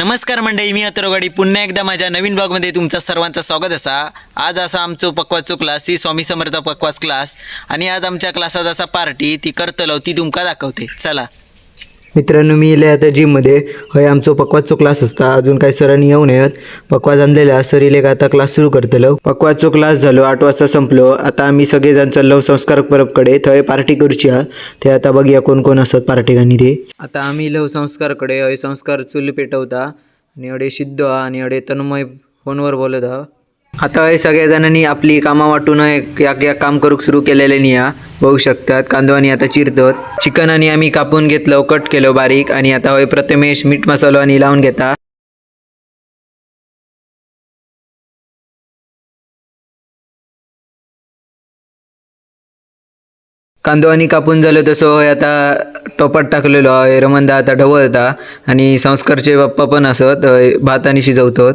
नमस्कार मंडळी मी अतरवाडी पुन्हा एकदा माझ्या नवीन ब्लॉगमध्ये तुमचं सर्वांचं स्वागत असा. आज असा आमचो पक्वाचो क्लास ही स्वामी समर्थ पकवाच क्लास आणि आज आमच्या क्लासात असा पार्टी ती करतलो ती तुमका दाखवते. चला. मित्रांनो मी इले आता जिममध्ये हय आमचो पकवाचो क्लास असता. अजून काही सरांनी येऊन येत पकवाज आणलेला. सर इले आता क्लास सुरू करतलो पकवाचो क्लास झालो. आठ वाजता संपलो. आता आम्ही सगळेजण चाललो संस्कार परबकडे. थंय पार्टी करूची हा ते आता बघूया कोण कोण असत पार्टीगांनी ते. आता आम्ही लव संस्कारकडे. हय संस्कार चूल पेटवता. आणि अडे सिद्ध हा आणि अडे तन्मय फोनवर बोलत हा आता हे सगळ्या जणांनी आपली कामा वाटून एक एक काम करूक सुरू केलेले निया बघू शकतात. कांदो आणि आता चिरतत. चिकन आणि आम्ही कापून घेतलं कट केलो बारीक आणि आता होय प्रथमेश मीठ मसालो आणि लावून घेता. कांदो आणि कापून झालो तसो होय आता टोपात टाकलेलो आहे. रमंदा आता ढवळता आणि संस्कारचे बाप्पा पण असत भात आणि शिजवतात.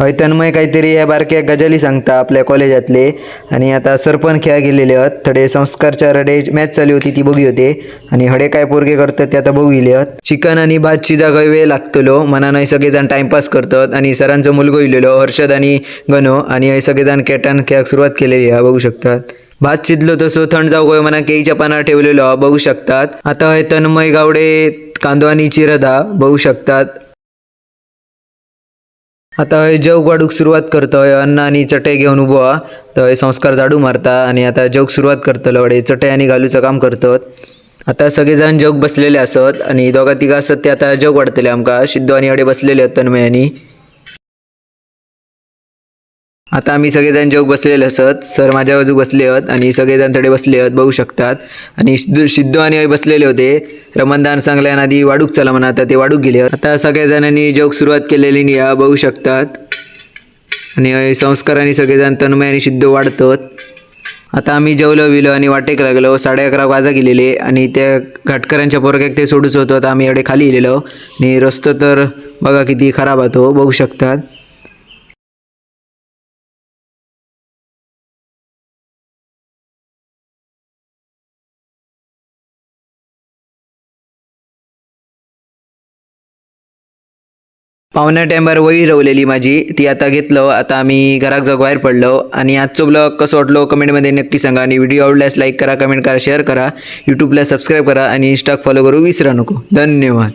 हय तन्मय काहीतरी या बारक्या गजाली सांगता आपल्या कॉलेजातले. आणि आता सरपण खेळ गेलेले आहेत. थोडे संस्कारच्या रडे मॅच चालू होती ती बघी होते. आणि हडे काय पोरगे करतात ते आता बघू गेले आहेत. चिकन आणि भात शिजाक वेळ लागतलो. मनानं सगळेजण टाइमपास करतात. आणि सरांचो मुलगो इलेलो हर्षद आणि गणो. आणि हे सगळेजण कॅटन खेळाक सुरुवात केलेली आहे बघू शकतात. भात शिजलो तसो थंड जाऊ गयो मना केळीच्या पानार ठेवलेलो बघू शकतात. आता हे तन्मय गावडे कांदो आणि हा बघू शकतात. आता हय जग वाढूक सुरुवात करतोय. अन्न आणि चटई घेऊन उभो हा तर संस्कार झाडू मारता आणि आता जग सुरुवात करतलो अडे चटई आणि घालूचं काम करतात. आता सगळेजण जग बसलेले असत आणि दोघा तिघा असत ते आता जग वाढतले. आमका सिद्धू आणि अडे बसलेले आहेत तन्मयानी आता आम्ही सगळेजण जग बसलेले असत. सर माझ्या बाजू बसले आहेत आणि सगळेजण तडे बसले आहेत बघू शकतात. आणि सिद्धू आणि आई बसलेले होते. रमणदान सांगल्यान आधी वाढूक चला म्हणा आता ते वाढूक गेले आता सगळ्या जणांनी जग सुरुवात केलेली निया बघू शकतात. आणि संस्काराने सगळेजण तन्मय आणि सिद्धू वाढतात. आता आम्ही जेवलो विलो आणि वाटेक लागलो. साडे अकरा वाजा गेलेले आणि त्या घाटकरांच्या पोरक्याक ते सोडूच होतो. आता आम्ही एवढे खाली गेलेलो. आणि रस्तो तर बघा किती खराब होतो बघू शकतात. पावण्या टायमार वळी रवलेली माझी. ती आता घेतलो आता आम्ही घराक जगवायर बाहेर पडलो. आणि आजचो ब्लॉग कसं वाटलो कमेंटमध्ये नक्की सांगा. आणि व्हिडिओ आवडल्यास लाईक करा कमेंट करा शेअर करा. यूट्यूबला सबस्क्राईब करा आणि इंस्टाक फॉलो करू विसरा नको. धन्यवाद.